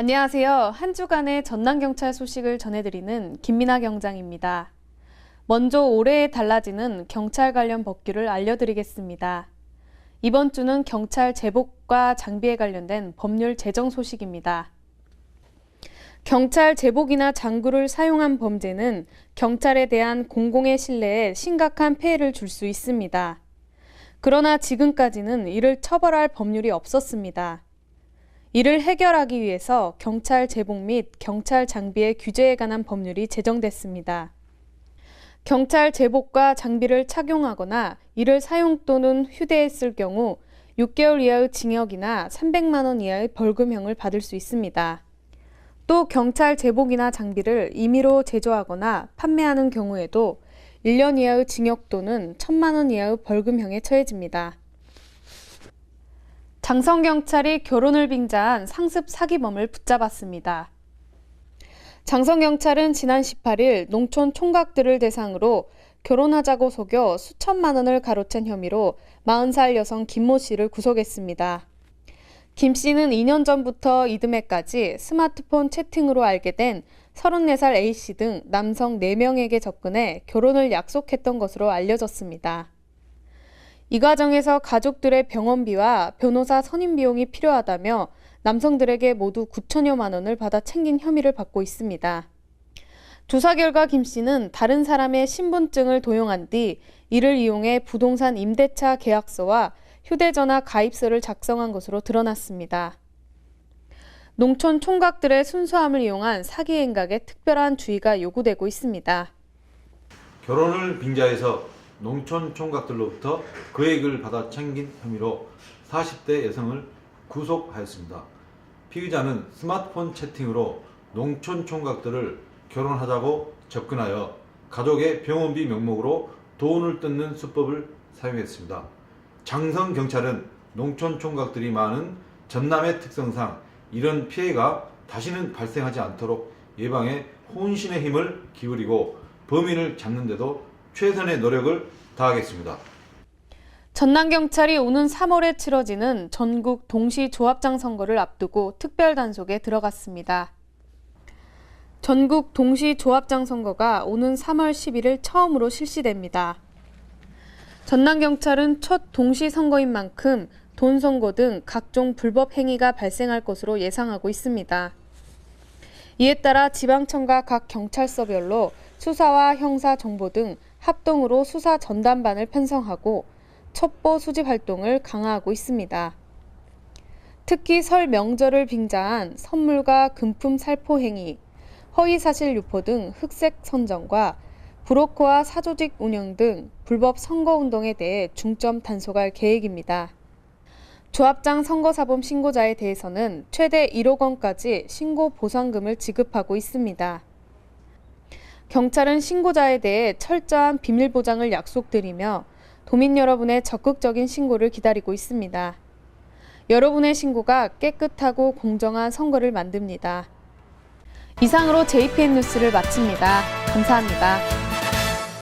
안녕하세요. 한 주간의 전남경찰 소식을 전해드리는 김민아 경장입니다. 먼저 올해에 달라지는 경찰 관련 법규를 알려드리겠습니다. 이번 주는 경찰 제복과 장비에 관련된 법률 제정 소식입니다. 경찰 제복이나 장구를 사용한 범죄는 경찰에 대한 공공의 신뢰에 심각한 폐해를 줄 수 있습니다. 그러나 지금까지는 이를 처벌할 법률이 없었습니다. 이를 해결하기 위해서 경찰 제복 및 경찰 장비의 규제에 관한 법률이 제정됐습니다. 경찰 제복과 장비를 착용하거나 이를 사용 또는 휴대했을 경우 6개월 이하의 징역이나 300만 원 이하의 벌금형을 받을 수 있습니다. 또 경찰 제복이나 장비를 임의로 제조하거나 판매하는 경우에도 1년 이하의 징역 또는 1천만 원 이하의 벌금형에 처해집니다. 장성경찰이 결혼을 빙자한 상습 사기범을 붙잡았습니다. 장성 경찰은 지난 18일 농촌 총각들을 대상으로 결혼하자고 속여 수천만 원을 가로챈 혐의로 40살 여성 김모 씨를 구속했습니다. 김 씨는 2년 전부터 이듬해까지 스마트폰 채팅으로 알게 된 34살 A 씨 등 남성 4명에게 접근해 결혼을 약속했던 것으로 알려졌습니다. 이 과정에서 가족들의 병원비와 변호사 선임 비용이 필요하다며 남성들에게 모두 9천여만 원을 받아 챙긴 혐의를 받고 있습니다. 조사 결과 김 씨는 다른 사람의 신분증을 도용한 뒤 이를 이용해 부동산 임대차 계약서와 휴대전화 가입서를 작성한 것으로 드러났습니다. 농촌 총각들의 순수함을 이용한 사기 행각에 특별한 주의가 요구되고 있습니다. 결혼을 빙자해서 농촌 총각들로부터 거액을 받아 챙긴 혐의로 40대 여성을 구속하였습니다. 피의자는 스마트폰 채팅으로 농촌 총각들을 결혼하자고 접근하여 가족의 병원비 명목으로 돈을 뜯는 수법을 사용했습니다. 장성 경찰은 농촌 총각들이 많은 전남의 특성상 이런 피해가 다시는 발생하지 않도록 예방에 혼신의 힘을 기울이고 범인을 잡는데도 최선의 노력을 다하겠습니다. 전남경찰이 오는 3월에 치러지는 전국 동시 조합장 선거를 앞두고 특별 단속에 들어갔습니다. 전국 동시 조합장 선거가 오는 3월 11일 처음으로 실시됩니다. 전남경찰은 첫 동시 선거인 만큼 돈 선거 등 각종 불법 행위가 발생할 것으로 예상하고 있습니다. 이에 따라 지방청과 각 경찰서별로 수사와 형사 정보 등 합동으로 수사 전담반을 편성하고 첩보 수집 활동을 강화하고 있습니다. 특히 설 명절을 빙자한 선물과 금품 살포 행위, 허위 사실 유포 등 흑색 선정과 브로커와 사조직 운영 등 불법 선거 운동에 대해 중점 단속할 계획입니다. 조합장 선거사범 신고자에 대해서는 최대 1억 원까지 신고 보상금을 지급하고 있습니다. 경찰은 신고자에 대해 철저한 비밀 보장을 약속드리며 도민 여러분의 적극적인 신고를 기다리고 있습니다. 여러분의 신고가 깨끗하고 공정한 선거를 만듭니다. 이상으로 JPN 뉴스를 마칩니다. 감사합니다.